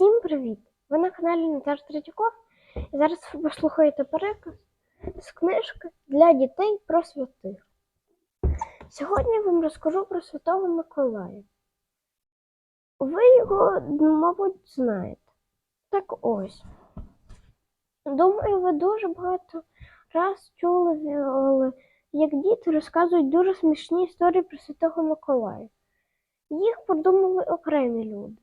Всім привіт! Ви на каналі Наташ Третьяков і зараз ви послухаєте переказ з книжки для дітей про святих. Сьогодні я вам розкажу про Святого Миколая. Ви його, мабуть, знаєте. Так ось. Думаю, ви дуже багато раз чули, як діти розказують дуже смішні історії про Святого Миколая. Їх придумали окремі люди.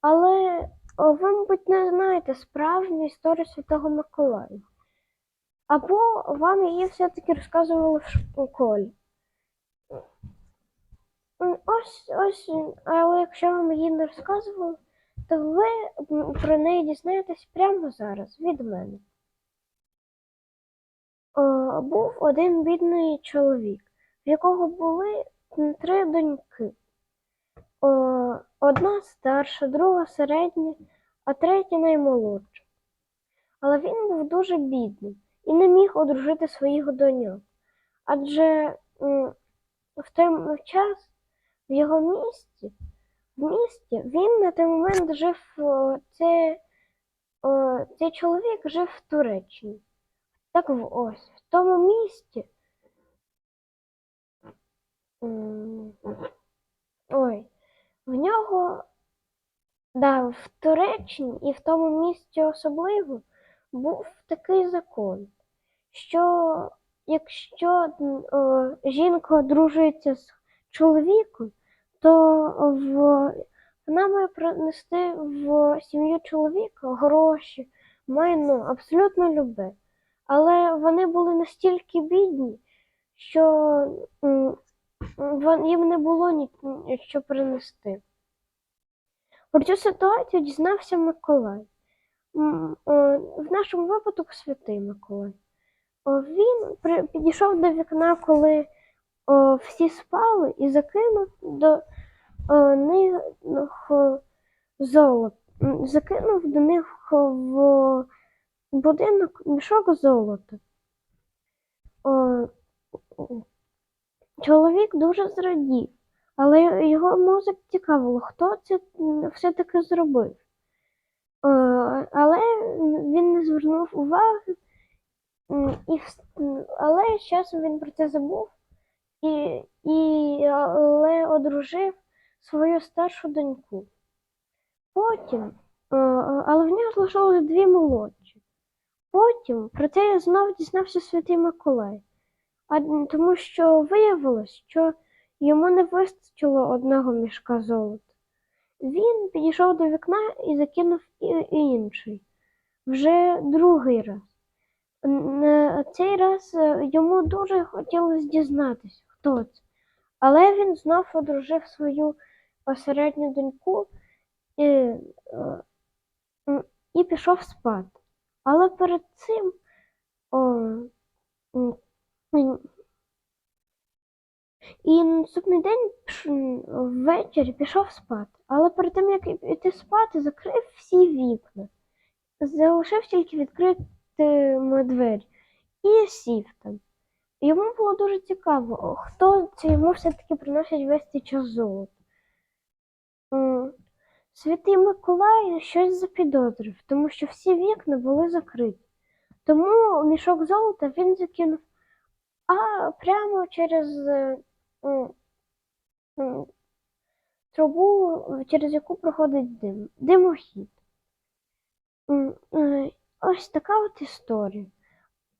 Але о, ви, мабуть, не знаєте справжню історію Святого Миколая. Або вам її все-таки розказували в школі. Ось, ось, але якщо вам її не розказували, то ви про неї дізнаєтесь прямо зараз від мене. О, був один бідний чоловік, в якого були три доньки. Одна старша, друга середня, а третя наймолодша. Але він був дуже бідний і не міг одружити своїх доньок. Адже в той час в його місті, в місті він на той момент жив, це, цей чоловік жив в Туреччині. Так ось, в тому місті. Ой, в нього, да, в Туреччині і в тому місті особливо був такий закон, що якщо о, жінка одружується з чоловіком, то в, вона має принести в сім'ю чоловіка гроші, майно, абсолютно любе. Але вони були настільки бідні, що їм не було ні, що принести. Про цю ситуацію дізнався Миколай. Е, В нашому випадку святий Миколай. Він підійшов до вікна, коли всі спали, і закинув до них золото. Закинув до них в будинок мішок золота. Чоловік дуже зрадів, але його мозок цікавило, хто це все-таки зробив. Е, Але він не звернув уваги, і, але з часом він про це забув і, і але одружив свою старшу доньку. Потім, е, але в нього залишилось дві молодші. Потім про це знов дізнався святий Миколай. Тому що виявилось, що йому не вистачило одного мішка золота. Він підійшов до вікна і закинув інший. Вже другий раз. Е, Цей раз е, йому дуже хотілося дізнатися, хто це. Але він знов одружив свою середню доньку і, е, і пішов спати. Але перед цим о, і наступний день ввечері пішов спати. Але перед тим, як іти спати, закрив всі вікна. Залишив тільки відкритими двері і сів там. Йому було дуже цікаво, хто це йому все-таки приносить весь цей час золото. Святий Миколай щось запідозрив, тому що всі вікна були закриті. Тому мішок золота він закинув а прямо через е, м, м, трубу, через яку проходить дим, димохід. Е, Ось така от історія.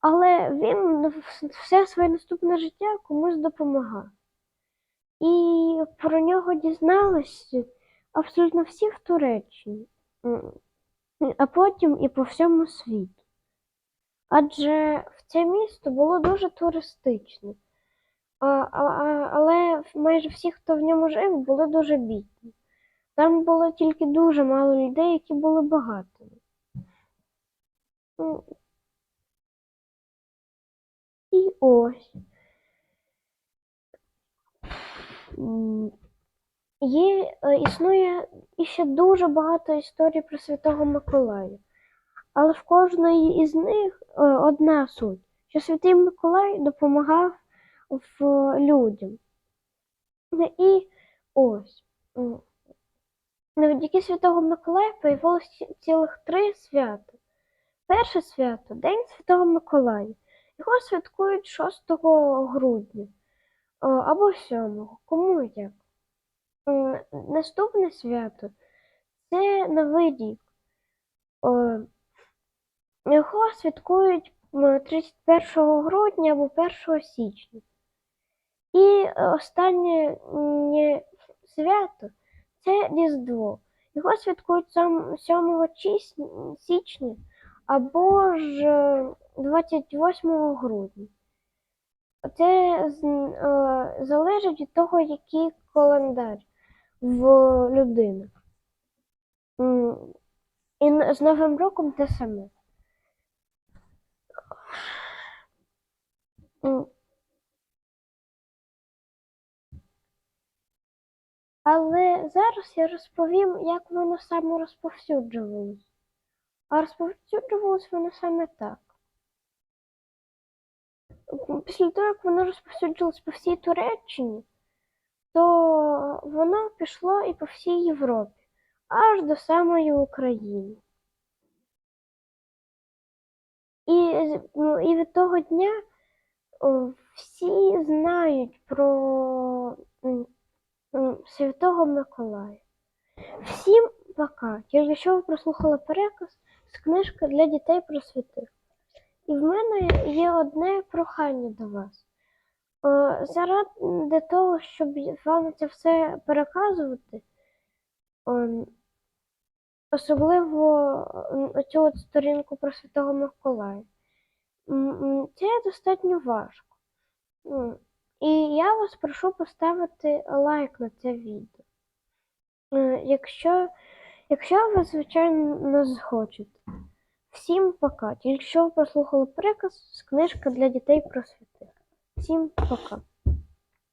Але він все своє наступне життя комусь допомагав. І про нього дізнались абсолютно всі в Туреччині, а потім і по всьому світу. Адже в це місто було дуже туристичне. А, а, але майже всі, хто в ньому жив, були дуже бідні. Там було тільки дуже мало людей, які були багатими. І ось. Є, е, існує іще дуже багато історій про Святого Миколая. Але в кожної із них е, одна суть, що Святий Миколай допомагав в людям. Ну, І ось. Завдяки Святого Миколая появилось цілих три свята. Перше свято День Святого Миколая. Його святкують 6 грудня або 7, кому як. Наступне свято це Новий рік. Його святкують 31 грудня або 1 січня. І останнє свято це Різдво. Його святкують 7 січня або ж е, 28 грудня. Це е, залежить від того, який календар в людини. І з Новим роком те саме. Але зараз я розповім, як воно саме розповсюджувалось. А розповсюджувалось воно саме так. Після того, як воно розповсюджувалось по всій Туреччині, то воно пішло і по всій Європі, аж до самої України. І, ну, і від того дня всі знають про Святого Миколая. Всім пока. Тільки що ви прослухали переказ з книжки для дітей про святих. І в мене є одне прохання до вас. Е, Заради того, щоб вам це все переказувати, ем, особливо м, оцю от сторінку про Святого Миколая, це достатньо важко. І я вас прошу поставити лайк на це відео. Е, Якщо, якщо ви, звичайно, захочете. Всім пока. Тільки що ви прослухали приказ з книжки для дітей про світи. Всім пока.